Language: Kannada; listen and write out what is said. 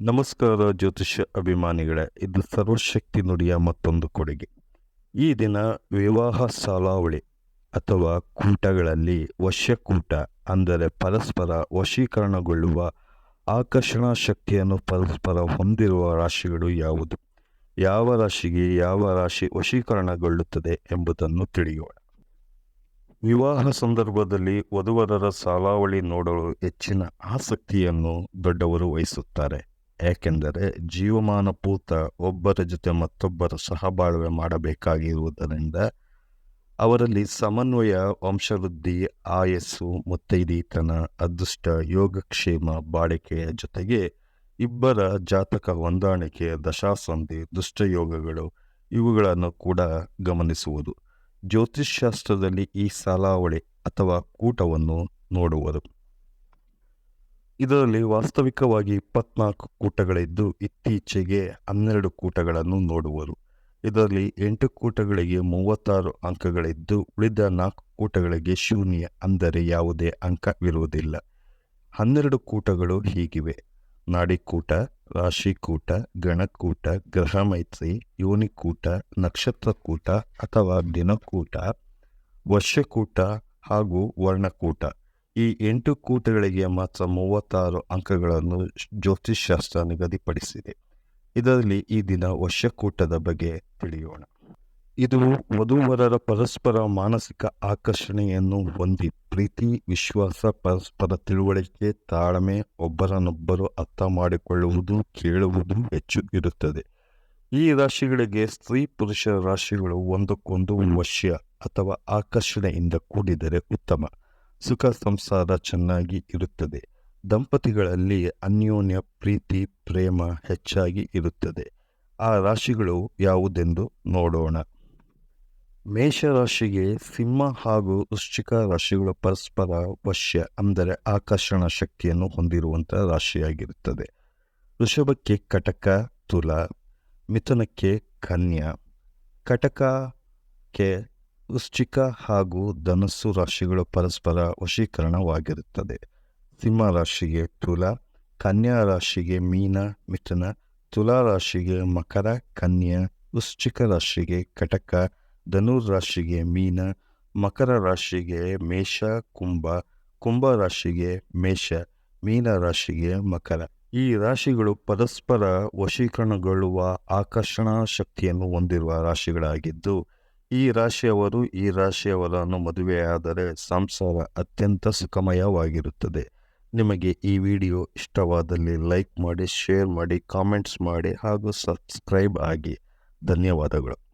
ನಮಸ್ಕಾರ ಜ್ಯೋತಿಷ್ಯ ಅಭಿಮಾನಿಗಳೇ, ಇದು ಸರ್ವಶಕ್ತಿ ನುಡಿಯ ಮತ್ತೊಂದು ಕೊಡುಗೆ. ಈ ದಿನ ವಿವಾಹ ಸಾಲಾವಳಿ ಅಥವಾ ಕೂಟಗಳಲ್ಲಿ ವಶ್ಯಕೂಟ ಅಂದರೆ ಪರಸ್ಪರ ವಶೀಕರಣಗೊಳ್ಳುವ ಆಕರ್ಷಣಾ ಶಕ್ತಿಯನ್ನು ಪರಸ್ಪರ ಹೊಂದಿರುವ ರಾಶಿಗಳು ಯಾವುದು? ಯಾವ ರಾಶಿಗೆ ಯಾವ ರಾಶಿ ವಶೀಕರಣಗೊಳ್ಳುತ್ತದೆ ಎಂಬುದನ್ನು ತಿಳಿಯೋಣ. ವಿವಾಹ ಸಂದರ್ಭದಲ್ಲಿ ವಧುವರರ ಸಾಲಾವಳಿ ನೋಡಲು ಹೆಚ್ಚಿನ ಆಸಕ್ತಿಯನ್ನು ದೊಡ್ಡವರು ವಹಿಸುತ್ತಾರೆ. ಏಕೆಂದರೆ ಜೀವಮಾನ ಪೂರ್ತ ಒಬ್ಬರ ಜೊತೆ ಮತ್ತೊಬ್ಬರ ಸಹಬಾಳ್ವೆ ಮಾಡಬೇಕಾಗಿರುವುದರಿಂದ ಅವರಲ್ಲಿ ಸಮನ್ವಯ, ವಂಶವೃದ್ಧಿ, ಆಯಸ್ಸು, ಮುತ್ತೈದೀತನ, ಅದೃಷ್ಟ, ಯೋಗಕ್ಷೇಮ, ಬಾಳಿಕೆಯ ಜೊತೆಗೆ ಇಬ್ಬರ ಜಾತಕ ಹೊಂದಾಣಿಕೆ, ದಶಾಸಂಧಿ, ದುಷ್ಟಯೋಗಗಳು ಇವುಗಳನ್ನು ಕೂಡ ಗಮನಿಸುವುದು. ಜ್ಯೋತಿಷ್ಶಾಸ್ತ್ರದಲ್ಲಿ ಈ ಸಾಲಾವಳಿ ಅಥವಾ ಕೂಟವನ್ನು ನೋಡುವರು. ಇದರಲ್ಲಿ ವಾಸ್ತವಿಕವಾಗಿ ಇಪ್ಪತ್ನಾಲ್ಕು ಕೂಟಗಳಿದ್ದು ಇತ್ತೀಚೆಗೆ ಹನ್ನೆರಡು ಕೂಟಗಳನ್ನು ನೋಡುವರು. ಇದರಲ್ಲಿ ಎಂಟು ಕೂಟಗಳಿಗೆ ಮೂವತ್ತಾರು ಅಂಕಗಳಿದ್ದು ಉಳಿದ ನಾಲ್ಕು ಕೂಟಗಳಿಗೆ ಶೂನ್ಯ ಅಂದರೆ ಯಾವುದೇ ಅಂಕವಿರುವುದಿಲ್ಲ. ಹನ್ನೆರಡು ಕೂಟಗಳು ಹೀಗಿವೆ. ನಾಡಿಕೂಟ, ರಾಶಿಕೂಟ, ಗಣಕೂಟ ಗ್ರಹ ಮೈತ್ರಿ ಯೋನಿಕೂಟ, ನಕ್ಷತ್ರಕೂಟ ಅಥವಾ ದಿನಕೂಟ, ವರ್ಷಕೂಟ ಹಾಗೂ ವರ್ಣಕೂಟ. ಈ ಎಂಟು ಕೂಟಗಳಿಗೆ ಮಾತ್ರ ಮೂವತ್ತಾರು ಅಂಕಗಳನ್ನು ಜ್ಯೋತಿಷ್ಶಾಸ್ತ್ರ ನಿಗದಿಪಡಿಸಿದೆ. ಇದರಲ್ಲಿ ಈ ದಿನ ವರ್ಷಕೂಟದ ಬಗ್ಗೆ ತಿಳಿಯೋಣ. ಇದು ವಧುವರರ ಪರಸ್ಪರ ಮಾನಸಿಕ ಆಕರ್ಷಣೆಯನ್ನು ಹೊಂದಿ ಪ್ರೀತಿ, ವಿಶ್ವಾಸ, ಪರಸ್ಪರ ತಿಳುವಳಿಕೆ, ತಾಳ್ಮೆ, ಒಬ್ಬರನ್ನೊಬ್ಬರು ಅರ್ಥ ಮಾಡಿಕೊಳ್ಳುವುದು, ಕೇಳುವುದು ಹೆಚ್ಚು ಇರುತ್ತದೆ. ಈ ರಾಶಿಗಳಿಗೆ ಸ್ತ್ರೀ ಪುರುಷರ ರಾಶಿಗಳು ಒಂದಕ್ಕೊಂದು ವಶ್ಯ ಅಥವಾ ಆಕರ್ಷಣೆಯಿಂದ ಕೂಡಿದರೆ ಉತ್ತಮ. ಸುಖ ಸಂಸಾರ ಚೆನ್ನಾಗಿ ಇರುತ್ತದೆ. ದಂಪತಿಗಳಲ್ಲಿ ಅನ್ಯೋನ್ಯ ಪ್ರೀತಿ, ಪ್ರೇಮ ಹೆಚ್ಚಾಗಿ ಇರುತ್ತದೆ. ಆ ರಾಶಿಗಳು ಯಾವುದೆಂದು ನೋಡೋಣ. ಮೇಷರಾಶಿಗೆ ಸಿಂಹ ಹಾಗೂ ವೃಶ್ಚಿಕ ರಾಶಿಗಳು ಪರಸ್ಪರ ವಶ್ಯ, ಅಂದರೆ ಆಕರ್ಷಣ ಶಕ್ತಿಯನ್ನು ಹೊಂದಿರುವಂಥ ರಾಶಿಯಾಗಿರುತ್ತದೆ. ವೃಷಭಕ್ಕೆ ಕಟಕ, ತುಲ, ಮಿಥುನಕ್ಕೆ ಕನ್ಯಾ. ಕಟಕಕ್ಕೆ ವೃಶ್ಚಿಕ ಹಾಗೂ ಧನಸ್ಸು ರಾಶಿಗಳು ಪರಸ್ಪರ ವಶೀಕರಣವಾಗಿರುತ್ತದೆ. ಸಿಂಹ ರಾಶಿಗೆ ತುಲ, ಕನ್ಯಾ ರಾಶಿಗೆ ಮೀನ, ಮಿಥುನ, ತುಲಾ ರಾಶಿಗೆ ಮಕರ, ಕನ್ಯಾ, ವೃಶ್ಚಿಕ ರಾಶಿಗೆ ಕಟಕ, ಧನುರ್ ರಾಶಿಗೆ ಮೀನ, ಮಕರ ರಾಶಿಗೆ ಮೇಷ, ಕುಂಭ ಕುಂಭ ರಾಶಿಗೆ ಮೇಷ, ಮೀನ ರಾಶಿಗೆ ಮಕರ. ಈ ರಾಶಿಗಳು ಪರಸ್ಪರ ವಶೀಕರಣಗೊಳ್ಳುವ ಆಕರ್ಷಣಾ ಶಕ್ತಿಯನ್ನು ಹೊಂದಿರುವ ರಾಶಿಗಳಾಗಿದ್ದು ಈ ರಾಶಿಯವರು ಈ ರಾಶಿಯವರನ್ನು ಮದುವೆಯಾದರೆ ಸಂಸಾರ ಅತ್ಯಂತ ಸುಖಮಯವಾಗಿರುತ್ತದೆ. ನಿಮಗೆ ಈ ವಿಡಿಯೋ ಇಷ್ಟವಾದಲ್ಲಿ ಲೈಕ್ ಮಾಡಿ, ಶೇರ್ ಮಾಡಿ, ಕಾಮೆಂಟ್ಸ್ ಮಾಡಿ ಹಾಗೂ ಸಬ್ಸ್ಕ್ರೈಬ್ ಆಗಿ. ಧನ್ಯವಾದಗಳು.